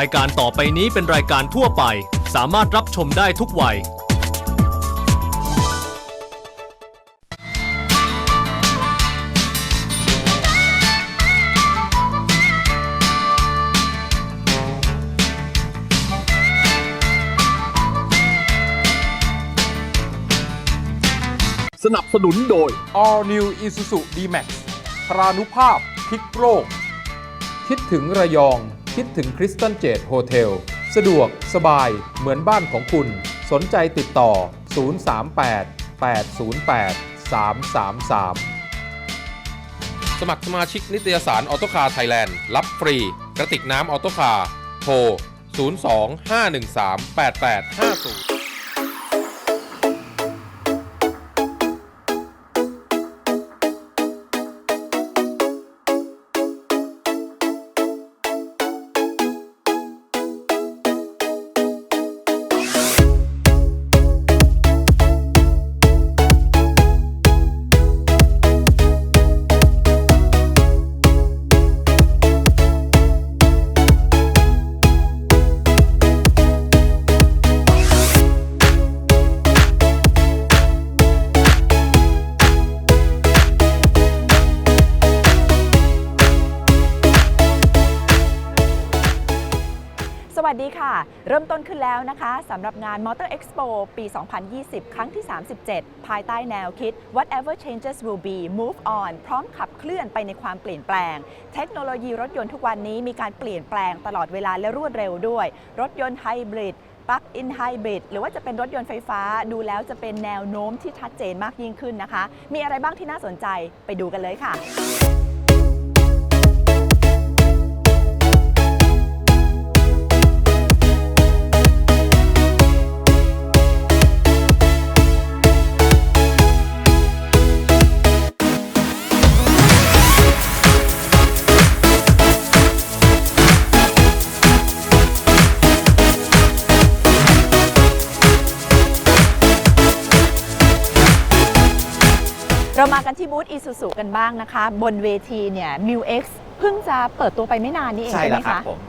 รายการต่อไปนี้เป็นรายการทั่วไป สามารถรับชมได้ทุกวัย สนับสนุนโดย All New Isuzu D-Max พรานุภาพพลิกโรคคิดถึงระยอง คิดถึงคริสตันเจดโฮเทล สะดวกสบายเหมือนบ้านของคุณ สนใจติดต่อ 038 808 333 สมัครสมาชิกนิตยสารออโตคาไทยแลนด์ รับฟรี กระติกน้ำออโตคาโทร 02 513 8850 เริ่มต้นขึ้นแล้วนะคะสำหรับงาน Motor Expo ปี 2020 ครั้งที่ 37 ภายใต้แนวคิด Whatever changes will be move on พร้อมขับเคลื่อนไปในความเปลี่ยนแปลง เทคโนโลยีรถยนต์ทุกวันนี้มีการเปลี่ยนแปลงตลอดเวลาและรวดเร็วด้วย รถยนต์ไฮบริดปลั๊กอินไฮบริดหรือว่าจะเป็นรถยนต์ไฟฟ้าดูแล้วจะเป็นแนวโน้มที่ชัดเจนมากยิ่งขึ้นนะคะ มีอะไรบ้างที่น่าสนใจไปดูกันเลยค่ะ กันที่บูธ Isuzu กันบ้างนะคะ บนเวทีเนี่ย m u X เพิ่งจะเปิดตัวไปไม่นานนี้เองใช่ใช่ไหแล้มวครัคะบผม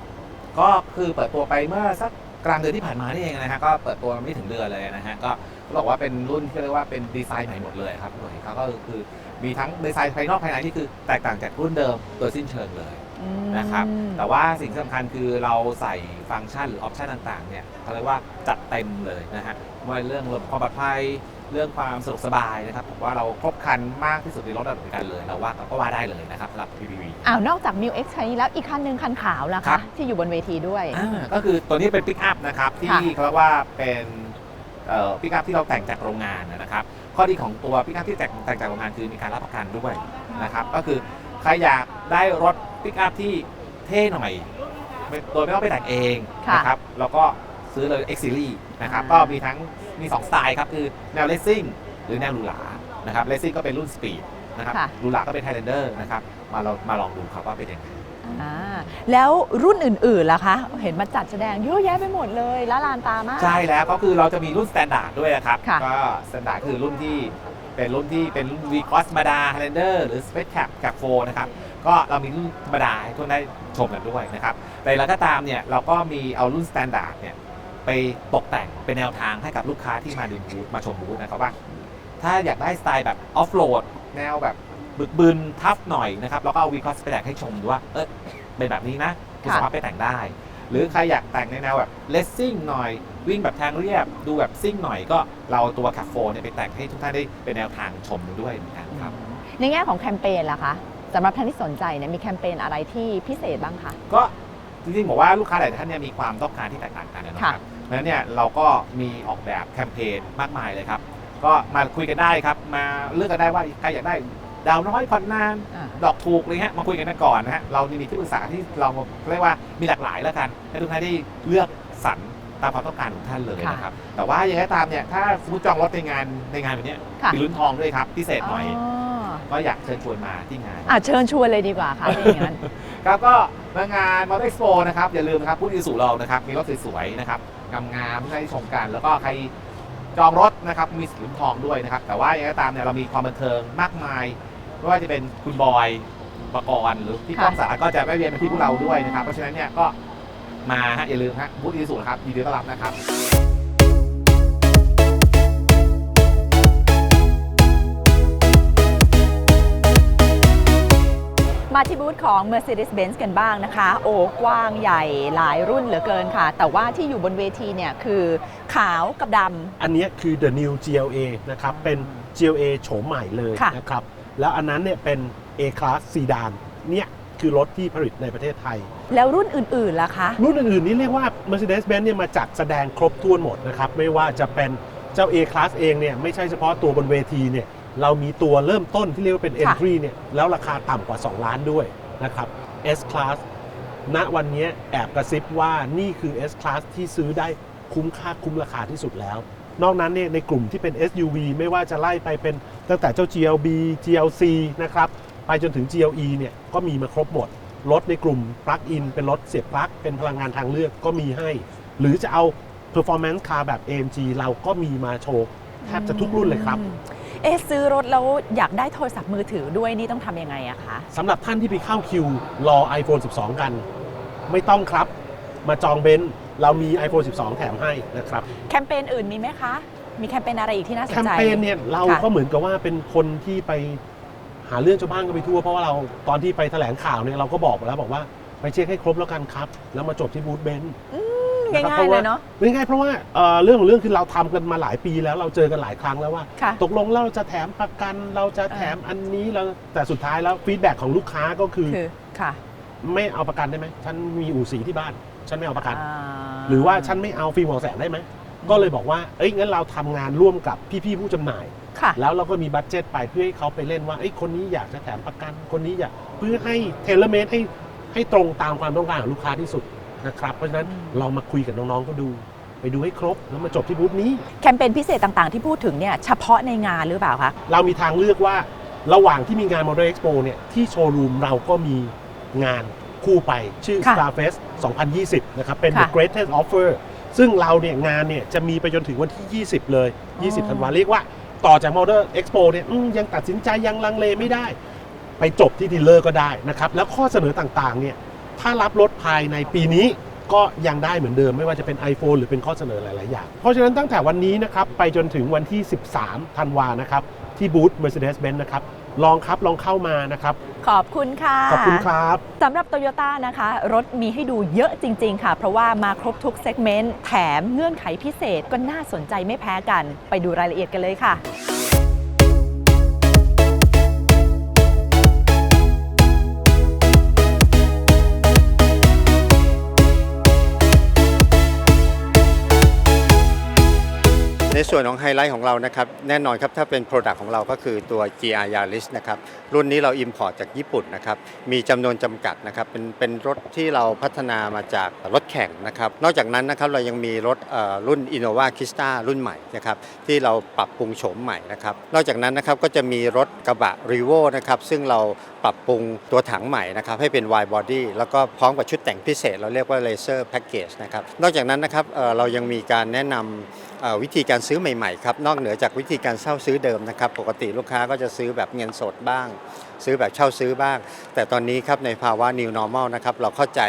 ก็คือเปิดตัวไปเมื่อสักกลางเดือนที่ผ่านมานี่เองนะฮะก็เปิดตัวไม่ถึงเดือนเลยนะฮะก็เขาบอกว่าเป็นรุ่นที่เรียกว่าเป็นดีไซน์ใหม่หมดเลยครับหน่วยเขาก็คือมีทั้งดีไซน์ภายนอกภายในที่คือแตกต่างจากรุ่นเดิมโดยสิ้นเชิงเลยอืมนะครับ แต่ว่าสิ่งที่สำคัญคือเราใส่ฟังก์ชันหรือออปชันต่าง ๆ เนี่ยเขาเรียกว่าจัดเต็มเลยนะฮะไม่ว่าเรื่องความปลอดภัย เรื่องความสะดวกสบายนะครับผมว่าเราครบครันมากที่สุดในรถแบบกันเลยเราว่าก็ว่าได้เลยนะครับสำหรับ PPV อ้าวนอกจาก m u X คันนี้แล้วอีกคันหนึ่งคันขาวล่ะครัคะ บ ที่อยู่บนเวทีด้วย อ่าก็คือตัวนี้เป็นปิกอัพนะครับที่ค่ะ เขาเรียกว่าเป็นปิกอัพที่เราแต่งจากโรงงานนะครับ ข้อดีของตัวปิกอัพที่แต่งแต่งจากโรงงานคือมีการรับประกันด้วยนะครับ ก็คือใครอยากได้รถปิกอัพที่เท่หน่อยไม่โดยไม่ต้องไปแต่งเองค่ะนะครับแล้วก็ ซื้อเลย X Series นะครับอ่าก็มีทั้งมี 2 สไตล์ครับ คือแนวเลสซิ่งหรือแนวหรูหรานะครับเลสซิ่งก็เป็นรุ่นสปีดนะครับค่ะหรูหราก็เป็นไฮแลนเดอร์นะครับมาลองมาลองดูครับว่าเป็นยังไง อ่าแล้วรุ่นอื่นๆล่ะคะ เห็นมาจัดแสดงเยอะแยะไปหมดเลยละลานตามาก ใช่แล้วก็คือเราจะมีรุ่นสแตนดาร์ดด้วยนะครับ ค่ะ ก็สแตนดาร์ดคือรุ่นที่เป็นรุ่นที่เป็นรุ่น V Cross ธรรมดา Highlander หรือ Space Cap Cap 4นะครับ ก็เรามีรุ่นธรรมดาให้ทุกคนได้ชมกันด้วยนะครับ แต่แล้วก็ตามเนี่ย เราก็มีเอารุ่นสแตนดาร์ดเนี่ย ไปตกแต่งเป็นแนวทางให้กับลูกค้าที่มาดูบูธมาชมบูธนะครับว่าถ้าอยากได้สไตล์แบบออฟโรดแนวแบบบึกบึนทัฟหน่อยนะครับแล้วก็เอา V Cross ไปแต่งให้ชมดูว่าเออเป็นแบบนี้นะคุณค่ะสามารถไปแต่งได้ หรือใครอยากแต่งในแนวแบบเลสซิ่งหน่อยวิ่งแบบทางเรียบดูแบบซิ่งหน่อยก็เราเอาตัวขับโฟเนี่ยไปแต่งให้ทุกท่านได้เป็นแนวทางชมด้วยเหมือนกันครับในแง่ของแคมเปญล่ะคะสำหรับท่านที่สนใจเนี่ยมีแคมเปญอะไรที่พิเศษบ้างคะก็จริงๆบอกว่าลูกค้าหลายท่านเนี่ยมีความต้องการที่แตกต่างกันนะคค่ะรับเพราะฉะ นั้นเนี่ยเราก็มีออกแบบแคมเปญมากมายเลยครับ ก็มาคุยกันได้ครับ มาเลือกกันได้ว่าใครอยากได้ดาวน้อยผ่อนนาน อ่า ดอกถูกอะไรเงี้ยมาคุยกันกันก่อนนะฮะเรามีที่ปรึกษาที่เราเรียกว่ามีหลากหลายแล้วกันให้ทุกท่านได้เลือกสรรตามความต้องการของท่านเลยนะครับแต่ว่าอย่างไรก็ตามเนี่ยถ้าสมมติจองรถในงานในงานแบบเนี้ยค่ะ มีลุ้นทองด้วยครับพิเศษหน่อย อ๋อก็อยากเชิญชวนมาที่งาน อะเชิญชวนเลยดีกว่าค่ะถ้าอย่างนั้น ครับก็มางานมอเตอร์เอ็กซ์โปนะครับ อย่าลืมนะครับพูดอีสูเรานะครับ มีรถสวยๆนะครับ งามๆให้ชมกัน แล้วก็ใครจองรถนะครับมีสิทธิ์ลุ้นทองด้วยนะครับ แต่ว่าอย่างไรก็ตามเนี่ยเรามีความบันเทิงมากมายไม่ว่าจะเป็นคุณบอยประกรณ์หรือพี่ก้องสาก็จะแวะเวียนมาที่พวกเราด้วยนะครับ เพราะฉะนั้นเนี่ยก็มาฮะอย่าลืมฮะบูธอีสุนะครับยินดีต้อนรับนะครับ มาที่บูธของ Mercedes-Benz กันบ้างนะคะ โอ้กว้างใหญ่หลายรุ่นเหลือเกินค่ะ แต่ว่าที่อยู่บนเวทีเนี่ยคือขาวกับดอันเนี้ยคือ the new GLA นะครับ เป็น GLA โฉมใหม่เลยค่ะนะครับ แล้วอันนั้นเนี่ยเป็น A class sedan เนี่ยคือรถที่ผลิตในประเทศไทยำแล้วรุ่นอื่นๆล่ะคะ รุ่นอื่นๆนี่เรียกว่า Mercedes-Benz เนี่ยมาจัดแสดงครบถ้วนหมดนะครับ ไม่ว่าจะเป็นเจ้า A class เองเนี่ยไม่ใช่เฉพาะตัวบนเวทีเนี่ย เรามีตัวเริ่มต้นที่เรียกว่าเป็นค่ะ entry เนี่ยแล้วราคาต่ำกว่า 2 ล้านด้วยนะครับ S class ณวันนี้แอบกระซิบว่านี่คือ S class ที่ซื้อได้คุ้มค่าคุ้มราคาที่สุดแล้ว นอกนั้นเนี่ยในกลุ่มที่เป็น SUV ไม่ว่าจะไล่ไปเป็นตั้งแต่เจ้า GLB GLC นะครับไปจนถึง GLE เนี่ยก็มีมาครบหมด รถในกลุ่ม Plug-in เป็นรถเสียบปลั๊กเป็นพลังงานทางเลือกก็มีให้ หรือจะเอา Performance Car แบบ AMG เราก็มีมาโชว์แทบจะทุกรุ่นเลยครับ เอะซื้อรถแล้วอยากได้โทรศัพท์มือถือด้วยนี่ต้องทำยังไงอะคะสำหรับท่านที่ไปเข้าคิวรอ iPhone 12 กัน ไม่ต้องครับ มาจองเบนซ์เรามี iPhone 12 แถมให้นะครับ แคมเปญอื่นมีไหมคะ มีแคมเปญอะไรอีกที่น่าสนแคมใจ เปญเนี่ยเราค่ะก็เหมือนกับว่าเป็นคนที่ไปหาเรื่องชาวบ้านกันไปทั่ว เพราะว่าเราตอนที่ไปแถลงข่าวเนี่ยเราก็บอกไปแล้วบอกว่าไปเช็คให้ครบแล้วกันครับ แล้วมาจบที่บูธเบนซ์ ง่ายๆเลยเนาะง่ายๆเพราะว่าเอ่อเรื่องของเรื่องคือเราทำกันมาหลายปีแล้วเราเจอกันหลายครั้งแล้วว่า ค่ะตกลงเราจะแถมประกันเราจะแถมอันนี้เราแต่สุดท้ายแล้วฟีดแบ็ของลูกค้าก็คือ คือค่ะไม่เอาประกันได้ไหมฉันมีอู่สีที่บ้าน ฉันไม่เอาประกัน อ่า หรือว่าฉันไม่เอาฟรีหัวแสนได้ไหมก็เลยบอกว่าเอ้ยงั้นเราทำงานร่วมกับพี่ๆผู้จำหน่าย ค่ะ แล้วเราก็มีบัตเจ็ตไปเพื่อให้เขาไปเล่นว่าเอ้ยคนนี้อยากจะแถมประกันคนนี้อยากเพื่อให้เทเลเม e ให้ให้ตรงตามความต้องการของลูกค้าที่สุด นะครับเพราะฉะนั้นอืมเรามาคุยกับน้องๆก็ดู ไปดูให้ครบแล้วมาจบที่บูธนี้ แคมเปญพิเศษต่างๆ ที่พูดถึงเนี่ยเฉพาะในงานหรือเปล่าคะเรามีทางเลือกว่าระหว่างที่มีงาน Motor Expo เนี่ยที่โชว์รูมเราก็มีงานคู่ไปชื่อ ค่ะ Starfest 2020 นะครับ เป็น The ค่ะ Greatest Offer ซึ่งเราเนี่ยงานเนี่ยจะมีไปจนถึงวันที่ 20 เลย อ๋อ 20 ธันวาเรียกว่าต่อจาก Motor Expo เนี่ยอืมยังตัดสินใจยังลังเลไม่ได้ ไปจบที่ดีลเลอร์ก็ได้นะครับ แล้วข้อเสนอต่างๆเนี่ย ถ้ารับรถภายในปีนี้ก็ยังได้เหมือนเดิมไม่ว่าจะเป็น iPhone หรือเป็นข้อเสนอหลาย ๆ อย่าง เพราะฉะนั้นตั้งแต่วันนี้นะครับไปจนถึงวันที่ 13 ธันวานะครับ ที่บูธ Mercedes-Benz นะครับลองครับลองเข้ามานะครับ ขอบคุณค่ะ ขอบคุณครับสำหรับ t o y ยต้นะคะ รถมีให้ดูเยอะจริง ๆ ค่ะ เพราะว่ามาครบทุกเซกเมนต์แถมเงื่อนไขพิเศษก็น่าสนใจไม่แพ้กัน ไปดูรายละเอียดกันเลยค่ะ ส่วนของไฮไลท์ของเรานะครับแน่นอนครับถ้าเป็น Product ของเราก็คือตัว GR Yaris นะครับรุ่นนี้เรา Import จากญี่ปุ่นนะครับมีจำนวนจำกัดนะครับเป็นเป็นรถที่เราพัฒนามาจากรถแข่งนะครับนอกจากนั้นนะครับเรายังมีรถรุ่น Innova Krista รุ่นใหม่นะครับที่เราปรับปรุงโฉมใหม่นะครับนอกจากนั้นนะครับก็จะมีรถกระบะ r e v o นะครับซึ่งเรา ปรับปรุงตัวถังใหม่นะครับให้เป็น wide body แล้วก็พร้อมกับชุดแต่งพิเศษ เราเรียกว่า Laser Package นะครับนอกจากนั้นนะครับเรายังมีการแนะนำวิธีการซื้อใหม่ๆครับนอกเหนือจากวิธีการเช่าซื้อเดิมนะครับปกติลูกค้าก็จะซื้อแบบเงินสดบ้าง ซื้อแบบเช่าซื้อบ้าง แต่ตอนนี้ครับในภาวะ new normal นะครับเราเข้าใจ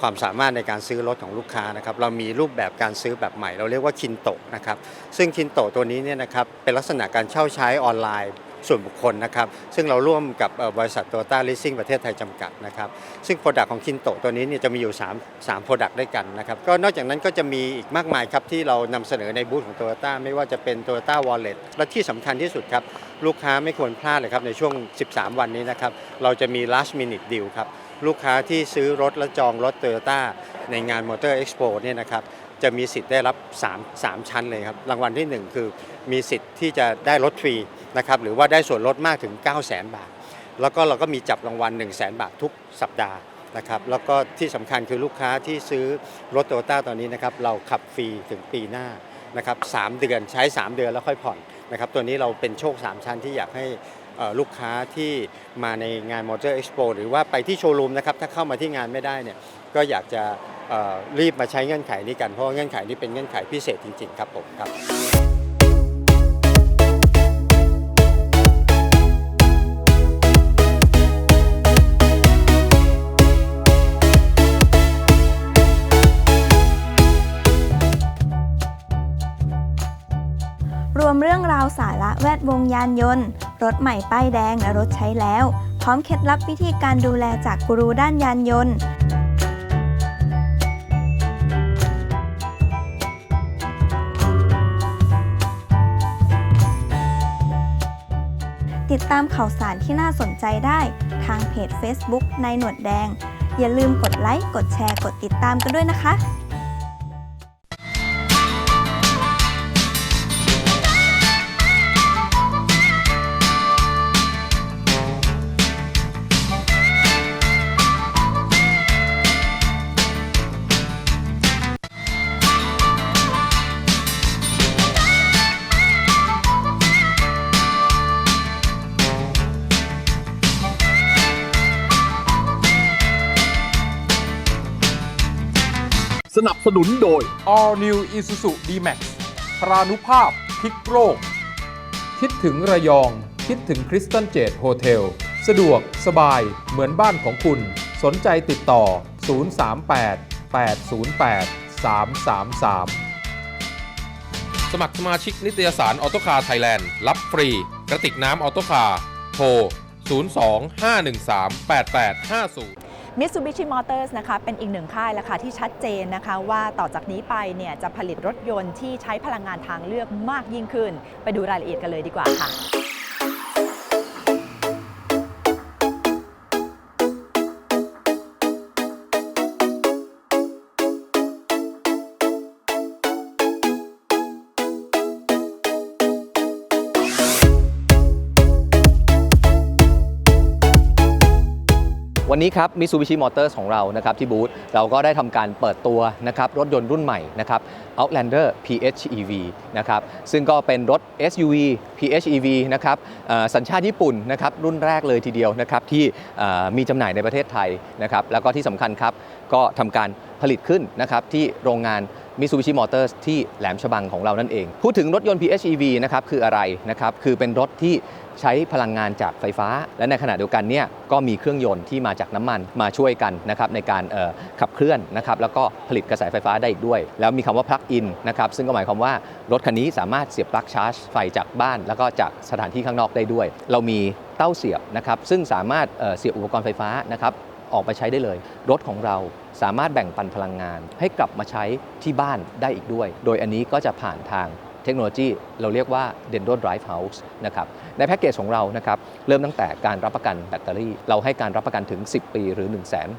ความสามารถในการซื้อรถของลูกค้านะครับเรามีรูปแบบการซื้อแบบใหม่ เราเรียกว่าคินโตะนะครับซึ่งคินโตะตัวนี้เนี่ยนะครับเป็นลักษณะการเช่าใช้ออนไลน์ ส่วนบุคคลนะครับ ซึ่งเราร่วมกับบริษัทโตต้าลิสซิ่งประเทศไทยจำกัดนะครับ ซึ่ง Product ของคินโตตัวนี้เนี่ยจะมีอยู่3 3 Product ด้วยกันนะครับ ก็นอกจากนั้นก็จะมีอีกมากมายครับที่เรานำเสนอในบูธของโตต้าไม่ว่าจะเป็น Toyota Wallet และที่สำคัญที่สุดครับ ลูกค้าไม่ควรพลาดเลยครับในช่วง 13 วันนี้นะครับ เราจะมี last minute deal ครับลูกค้าที่ซื้อรถและจองรถ Toyota ในงาน Motor Expo เนี่ยนะครับ จะมีสิทธิ์ได้รับ 3 3 ชั้นเลยครับ รางวัลที่ 1 คือมีสิทธิ์ที่จะได้รถฟรีนะครับหรือว่าได้ส่วนลดมากถึง 9 0 0 0 0 0 บาท แล้วก็เราก็มีจับรางวัล 1 0 0 0 0แบาททุกสัปดาห์นะครับแล้วก็ที่สำคัญคือลูกค้าที่ซื้อรถโตโยต้าตอนนี้นะครับเราขับฟรีถึงปีหน้านะครับสเดือนใช้ 3 เดือนแล้วค่อยผ่อนนะครับตัวนี้เราเป็นโชค 3 ชั้นที่อยากให้ลูกค้าที่มาในงาน Motor Expo หรือว่าไปที่โชว์รูมนะครับถ้าเข้ามาที่งานไม่ได้เนี่ย ก็อยากจะรีบมาใช้เงื่อนไขนี้กันเพราะเงื่อนไขนี้เป็นเงื่อนไขพิเศษจริง ๆ ครับผมครับรวมเรื่องราวสาระแวดวงยานยนต์ รถใหม่ป้ายแดงและรถใช้แล้ว พร้อมเคล็ดลับวิธีการดูแลจากกูรูด้านยานยนต์ ตามข่าวสารที่น่าสนใจได้ทางเพจ Facebook ในหนวดแดง อย่าลืมกดไลค์ กดแชร์ กดติดตามกันด้วยนะคะ สนุนโดย All New Isuzu D-Max พรานุภาพพลิกโรคคิดถึงระยอง คิดถึงคริสตันเจดโฮเทล สะดวก สบาย เหมือนบ้านของคุณ สนใจติดต่อ 038 808 333 สมัครสมาชิกนิตยสารออโตคาไทยแลนด์ รับฟรี กระติกน้ำออโตคาโทร 02-513-8850 Mitsubishi Motors นะคะเป็นอีกหนึ่งค่ายแล้วค่ะที่ชัดเจนนะคะว่าต่อจากนี้ไปเนี่ยจะผลิตรถยนต์ที่ใช้พลังงานทางเลือกมากยิ่งขึ้น ไปดูรายละเอียดกันเลยดีกว่าค่ะ วันนี้ครับ Mitsubishi Motors ของเรานะครับที่บูธเราก็ได้ทำการเปิดตัวนะครับรถยนต์รุ่นใหม่นะครับ Outlander PHEV นะครับซึ่งก็เป็นรถ SUV PHEV นะครับสัญชาติญี่ปุ่นนะครับรุ่นแรกเลยทีเดียวนะครับที่มีจำหน่ายในประเทศไทยนะครับแล้วก็ที่สำคัญครับก็ทำการผลิตขึ้นนะครับที่โรงงาน Mitsubishi Motors ที่แหลมฉบังของเรานั่นเอง พูดถึงรถยนต์ PHEV นะครับคืออะไรนะครับคือเป็นรถที่ใช้พลังงานจากไฟฟ้า และในขณะเดียวกันเนี่ยก็มีเครื่องยนต์ที่มาจากน้ำมันมาช่วยกันนะครับในการขับเคลื่อนนะครับแล้วก็ผลิตกระแสไฟฟ้าได้อีกด้วย แล้วมีคำว่า plug in นะครับซึ่งก็หมายความว่ารถคันนี้สามารถเสียบปลั๊กชาร์จไฟจากบ้าน แล้วก็จากสถานที่ข้างนอกได้ด้วย เรามีเต้าเสียบนะครับซึ่งสามารถเสียบอุปกรณ์ไฟฟ้านะครับ ออกไปใช้ได้เลย รถของเราสามารถแบ่งปันพลังงาน ให้กลับมาใช้ที่บ้านได้อีกด้วย โดยอันนี้ก็จะผ่านทางเทคโนโลยีเราเรียกว่า Dendo Drive House นะครับในแพ็กเกจของเรานะครับเริ่มตั้งแต่การรับประกันแบตเตอรี่ เราให้การรับประกันถึง 10 ปีหรือ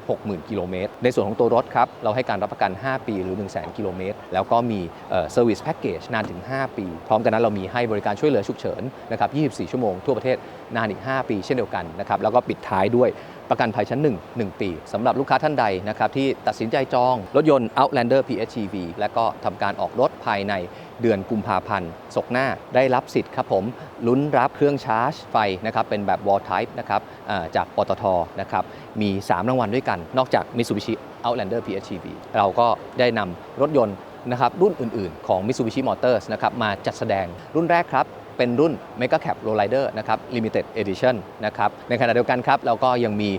160,000 กิโลเมตร ในส่วนของตัวรถครับ เราให้การรับประกัน 5 ปีหรือ 100,000 กิโลเมตร แล้วก็มีเอ่อ Service Package นานถึง 5 ปี พร้อมกันนั้นเรามีให้บริการช่วยเหลือฉุกเฉินนะครับ24 ชั่วโมงทั่วประเทศนานอีก 5 ปีเช่นเดียวกันนะครับแล้วก็ปิดท้ายด้วย ประกันภัยชั้น 1 1 ปีสำหรับลูกค้าท่านใดนะครับที่ตัดสินใจจองรถยนต์ Outlander PHEV และก็ทำการออกรถภายในเดือนกุมภาพันธ์ศกหน้าได้รับสิทธิ์ครับผมลุ้นรับเครื่องชาร์จไฟนะครับเป็นแบบ Wall Type นะครับจากปตทนะครับมี 3 รางวัลด้วยกัน นอกจาก Mitsubishi Outlander PHEV เราก็ได้นำรถยนต์นะครับรุ่นอื่นๆ ของ Mitsubishi Motors นะครับมาจัดแสดงรุ่นแรกครับ เป็นรุ่น Mega Cap Lowrider นะครับ Limited Edition นะครับในขณะเดียวกันครับเราก็ยังมี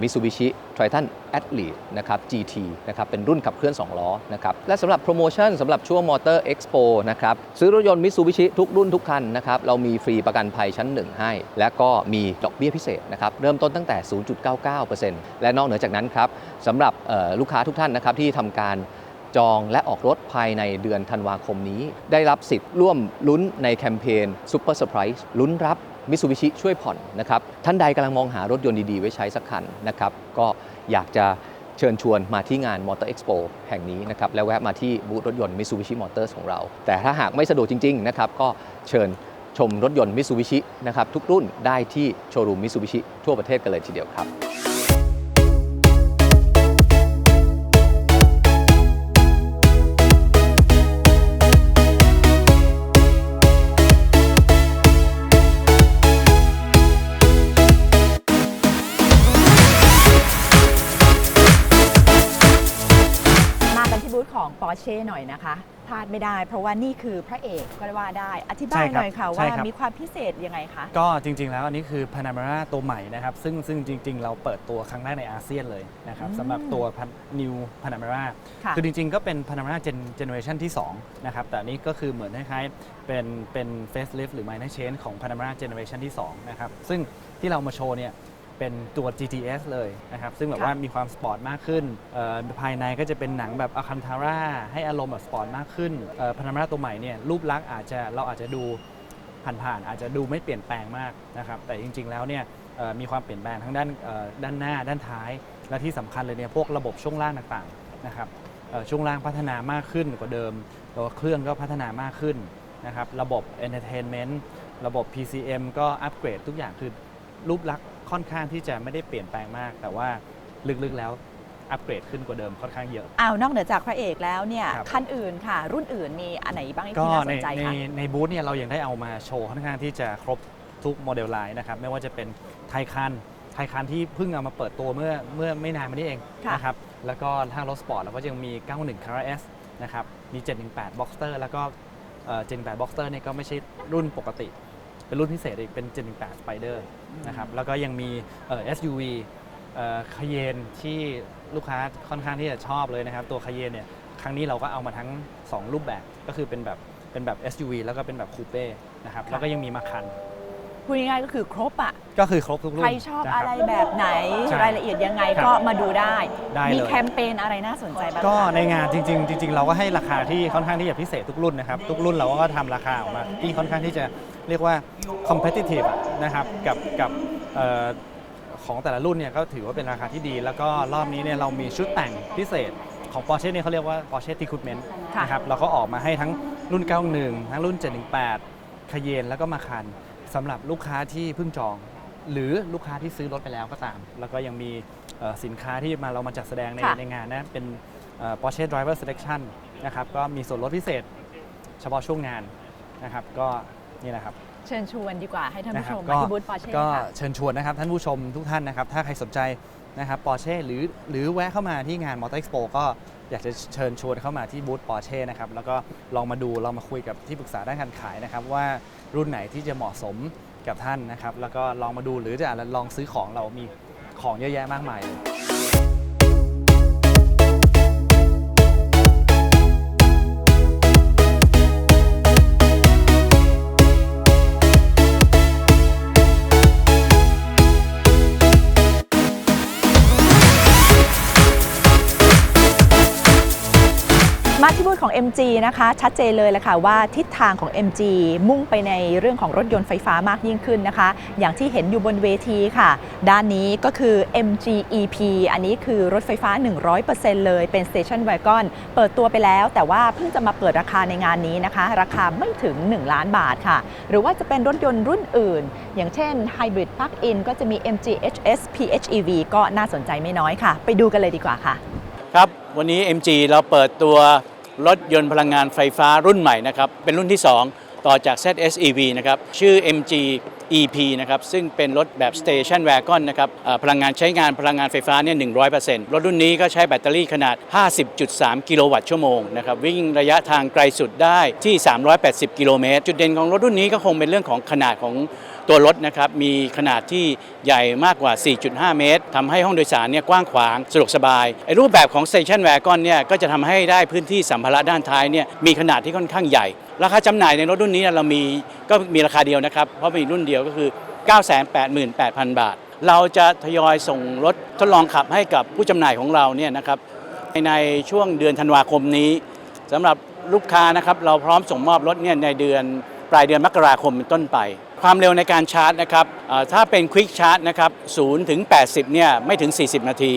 Mitsubishi Triton Athlete นะครับ GT นะครับเป็นรุ่นขับเคลื่อน 2 ล้อนะครับและสำหรับโปรโมชั่นสำหรับช่วง Motor Expo นะครับซื้อรถยนต์ Mitsubishi ทุกรุ่นทุกคันนะครับเรามีฟรีประกันภัยชั้น 1 ให้ และก็มีดอกเบี้ยพิเศษนะครับเริ่มต้นตั้งแต่ 0.99%และนอกเหนือจากนั้นครับสำหรับลูกค้าทุกท่านนะครับที่ทำการ จองและออกรถภายในเดือนธันวาคมนี้ ได้รับสิทธิ์ร่วมลุ้นในแคมเปญ Super Surprise ลุ้นรับมิ t ูบิชิช่วยผ่อนนะครับ ท่านใดกำลังมองหารถยนต์ดี ๆ ไว้ใช้สักคันนะครับ ก็อยากจะเชิญชวนมาที่งาน Motor Expo แห่งนี้นะครับ แล้วแวะมาที่บูธรถยนต์ Mitsubishi Motors ของเรา แต่ถ้าหากไม่สะดวกจริง ๆ นะครับ ก็เชิญชมรถยนต์ Mitsubishi นะครับทุกรุ่นได้ที่โชว์รูม Mitsubishi ทั่วประเทศกันเลยทีเดียวครับ ของของ Porsche หน่อยนะคะพลาดไม่ได้ เพราะว่านี่คือพระเอกก็ว่าได้ อธิบาใช่ยคหรับน่อยค่ะใช่ว่าครับ มีความพิเศษยังไงคะ ก็จริง ๆ แล้วอันนี้คือ Panamera ตัวใหม่นะครับ ซึ่งซึ่งจริง ๆ เราเปิดตัวครั้งแรกในอาเซียนเลยนะครับอืม สำหรับตัว New Panamera ค่ะ คือจริง ๆ ก็เป็น Panamera Gen Generation ที่ 2 นะครับ แต่อันนี้ก็คือเหมือนคล้ายๆเป็นเป็น facelift หรือ minor change ของ Panamera Generation ที่ 2 นะครับ ซึ่งที่เรามาโชว์เนี่ย เป็นตัว GTS เลยนะครับ ซึ่งแบบค่ะว่ามีความสปอร์ตมากขึ้นเอ่อภายในก็จะเป็นหนังแบบอ c คันทาร่าให้อารมณ์แบบสปอร์ตมากขึ้นพานามาตัวใหม่เนี่ยรูปลักษณ์อาจจะเราอาจจะดูผ่านๆอาจจะดูไม่เปลี่ยนแปลงมากนะครับ แต่จริง ๆ แล้วเนี่ยเอ่อมีความเปลี่ยนแปลงทั้งด้านเอ่อด้านหน้าด้านท้าย และที่สำคัญเลยเนี่ยพวกระบบช่วงล่างต่างๆนะครับเอ่อช่วงล่างพัฒนามากขึ้นกว่าเดิมตัวเครื่องก็พัฒนามากขึ้นนะครับ ระบบ Entertainment ระบบ PCM ก็อัปเกรดทุกอย่างคือรูปลักษณ์ ค่อนข้างที่จะไม่ได้เปลี่ยนแปลงมาก แต่ว่าลึกๆแล้วอัปเกรดขึ้นกว่าเดิมค่อนข้างเยอะ อ้าวนอกเหนือจากพระเอกแล้วเนี่ยครับ คันอื่นค่ะ รุ่นอื่นมีอันไหนบ้างก็ที่น่าสในนใจในคะ ในบูธเนี่ยเรายังได้เอามาโชว์ค่อนข้างที่จะครบทุกโมเดลไลน์นะครับไม่ว่าจะเป็นไทคันไทคันที่เพิ่งเอามาเปิดตัวเมื่อเมื่อไม่นานมานี้เองค่ะ นะครับแล้วก็ทางรถสปอร์ตเราก็ยังมี 91 Cara S นะครับมี 718 Boxster แล้วก็เอ่อ718 Boxster เนี่ยก็ไม่ใช่รุ่นปกติ เป็นรุ่นพิเศษอีกเป็น 718 Spider นะครับ แล้วก็ยังมีเอ่อ SUV คเยนที่ลูกค้าค่อนข้างที่จะชอบเลยนะครับ ตัวคเยนเนี่ยครั้งนี้เราก็เอามาทั้ง 2 รูปแบบก็คือเป็นแบบเป็นแบบ SUV แล้วก็เป็นแบบคูเป้นะครับค่ะแล้วก็ยังมีมาคัน พูดง่ายๆก็คือครบอะ ก็คือครบทุกรุ่นใครชอบนอะไรคบแบบไหน ใช่รายละเอียดยังไงครับก็มาดูได้ ได้เลย มีแคมเปญอะไรน่าสนใจบ้างก็คะในงานจริงๆจริงๆ เราก็ให้ราคาที่ค่อนข้างที่จะพิเศษทุกรุ่นนะครับ ทุกรุ่นเราก็ทำราคาออกมาที่ค่อนข้างที่จะ เรียกว่า competitive อะนะครับกับกับเอ่อของแต่ละรุ่นเนี่ยก็ถือว่าเป็นราคาที่ดี แล้วก็รอบนี้เนี่ยเรามีชุดแต่งพิเศษของ Porsche เนี่ยเขาเรียกว่า Porsche t e c u p m e n t ค่ะนะครับเราก็ออกมาให้ทั้งรุ่น 91 ทั้งรุ่น 718 คเยนแล้วก็มาคันสำหรับลูกค้าที่เพิ่งจอง หรือลูกค้าที่ซื้อรถไปแล้วก็ตาม แล้วก็ยังมีเอ่อสินค้าที่มาเรามาจัดแสดงในค่ะในงานนะเป็นเอ่อ Porsche Driver Selection นะครับก็มีส่วนลดพิเศษเฉพาะช่วงงานนะครับก็ นี่นะครับเชิญชวนดีกว่าให้ท่านผู้ชมนะครัมาบที่บูธปอร์เช่ก็ค่ะเชิญชวนนะครับท่านผู้ชมทุกท่านนะครับ ถ้าใครสนใจนะครับปอร์เช่หรือหรือแวะเข้ามาที่งานมอเตอร์เอ็กซ์โปก็อยากจะเชิญชวนเข้ามาที่บูธปอร์เช่นะครับแล้วก็ลองมาดูลองมาคุยกับที่ปรึกษาด้านการขายนะครับ ว่ารุ่นไหนที่จะเหมาะสมกับท่านนะครับ แล้วก็ลองมาดูหรือจะอาจจะลองซื้อของเรามีของเยอะแยะมากมายเลย มาที่บูธของ MG นะคะ ชัดเจนเลยแหละค่ะว่าทิศทางของ MG มุ่งไปในเรื่องของรถยนต์ไฟฟ้ามากยิ่งขึ้นนะคะ อย่างที่เห็นอยู่บนเวทีค่ะ ด้านนี้ก็คือ MG EP อันนี้คือรถไฟฟ้า 100%เลยเป็น Station Wagon เปิดตัวไปแล้ว แต่ว่าเพิ่งจะมาเปิดราคาในงานนี้นะคะ ราคาไม่ถึง 1 ล้านบาทค่ะ หรือว่าจะเป็นรถยนต์รุ่นอื่น อย่างเช่น Hybrid Plug-in ก็จะมี MG HS PHEV ก็น่าสนใจไม่น้อยค่ะ ไปดูกันเลยดีกว่าค่ะ ครับ วันนี้ MG เราเปิดตัว รถยนต์พลังงานไฟฟ้ารุ่นใหม่นะครับเป็นรุ่นที่ 2 ต่อจาก ZSEV นะครับชื่อ MG EP นะครับซึ่งเป็นรถแบบ Station Wagon นะครับพลังงานใช้งานพลังงานไฟฟ้าเนี่ย 100%รถรุ่นนี้ก็ใช้แบตเตอรี่ขนาด 50.3 กิโลวัตต์ชั่วโมงนะครับวิ่งระยะทางไกลสุดได้ที่ 380 กิโลเมตร จุดเด่นของรถรุ่นนี้ก็คงเป็นเรื่องของขนาดของ ตัวรถนะครับมีขนาดที่ใหญ่มากกว่า 4.5 เมตรทำให้ห้องโดยสารเนี่ยกว้างขวางสะดวกสบายไอ้รูปแบบของ Station Wagon เนี่ยก็จะทำให้ได้พื้นที่สัมภาระด้านท้ายเนี่ยมีขนาดที่ค่อนข้างใหญ่ ราคาจำหน่ายในรถรุ่นนี้เรามีก็มีราคาเดียวนะครับ เพราะมีรุ่นเดียวก็คือ 988,000 บาท เราจะทยอยส่งรถทดลองขับให้กับผู้จำหน่ายของเราเนี่ยนะครับในช่วงเดือนธันวาคมนี้สำหรับลูกค้านะครับเราพร้อมส่งมอบรถเนี่ยในเดือนปลายเดือนมกราคมเป็นต้นไป ความเร็วในการชาร์จนะครับถ้าเป็นควิกชาร์จนะครับ0ถึง 80 เนี่ยไม่ถึง 40 นาที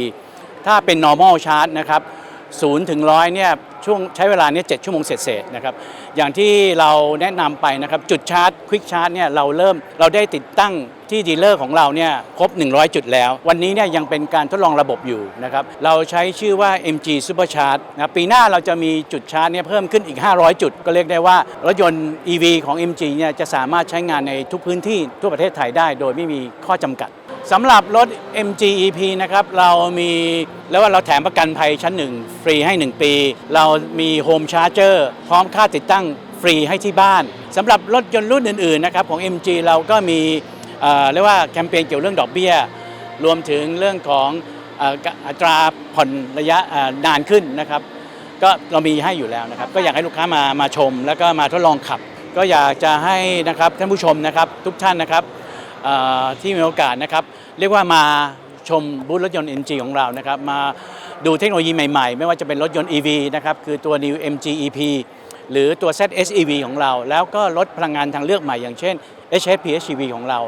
ถ้าเป็น normal ชาร์จนะครับ0ถึง 100 เนี่ย ช่วงใช้เวลาเนี่ย7ชั่วโมงเศษๆนะครับอย่างที่เราแนะนำไปนะครับจุดชาร์จ Quick Charge เนี่ยเราเริ่มเราได้ติดตั้งที่ดีลเลอร์ของเราเนี่ยครบ 100 จุดแล้ว วันนี้เนี่ยยังเป็นการทดลองระบบอยู่นะครับเราใช้ชื่อว่า MG Super Charge นะครับปีหน้าเราจะมีจุดชาร์จเนี่ยเพิ่มขึ้นอีก 500 จุด ก็เรียกได้ว่ารถยนต์ EV ของ MG เนี่ยจะสามารถใช้งานในทุกพื้นที่ทั่วประเทศไทยได้ โดยไม่มีข้อจำกัด สำหรับรถ MG EP นะครับ เรามีแล้วว่าเราแถมประกันภัยชั้น1ฟรีให้ 1 ปี เรามีโฮมชาร์เจอร์พร้อมค่าติดตั้งฟรีให้ที่บ้านสำหรับรถยนต์รุ่นอื่นๆนะครับของ MG เราก็มีเอ่อเรียกว่าแคมเปญเกี่ยวเรื่องดอกเบี้ย รวมถึงเรื่องของอัตราผ่อนระยะนานขึ้นนะครับ ก็เรามีให้อยู่แล้วนะครับ ก็อยากให้ลูกค้ามามาชม แล้วก็มาทดลองขับ ก็อยากจะให้นะครับท่านผู้ชมนะครับทุกท่านนะครับ ที่มีโอกาสนะครับ เรียกว่ามาชมบูธรถยนต์ MG ของเรานะครับ มาดูเทคโนโลยีใหม่ๆ ไม่ว่าจะเป็นรถยนต์ EV นะครับ คือตัว New MG EP หรือตัว ZSEV ของเรา แล้วก็รถพลังงานทางเลือกใหม่อย่างเช่น HS PHEV ของเรา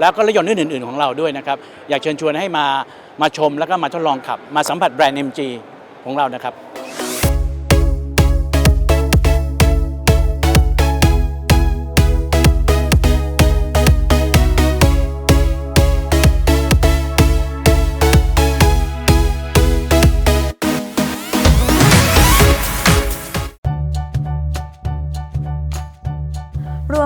แล้วก็รถยนต์อื่น ๆ ของเราด้วยนะครับ อยากเชิญชวนให้มามาชมแล้วก็มาทดลองขับ มาสัมผัสแบรนด์ MG ของเรานะครับ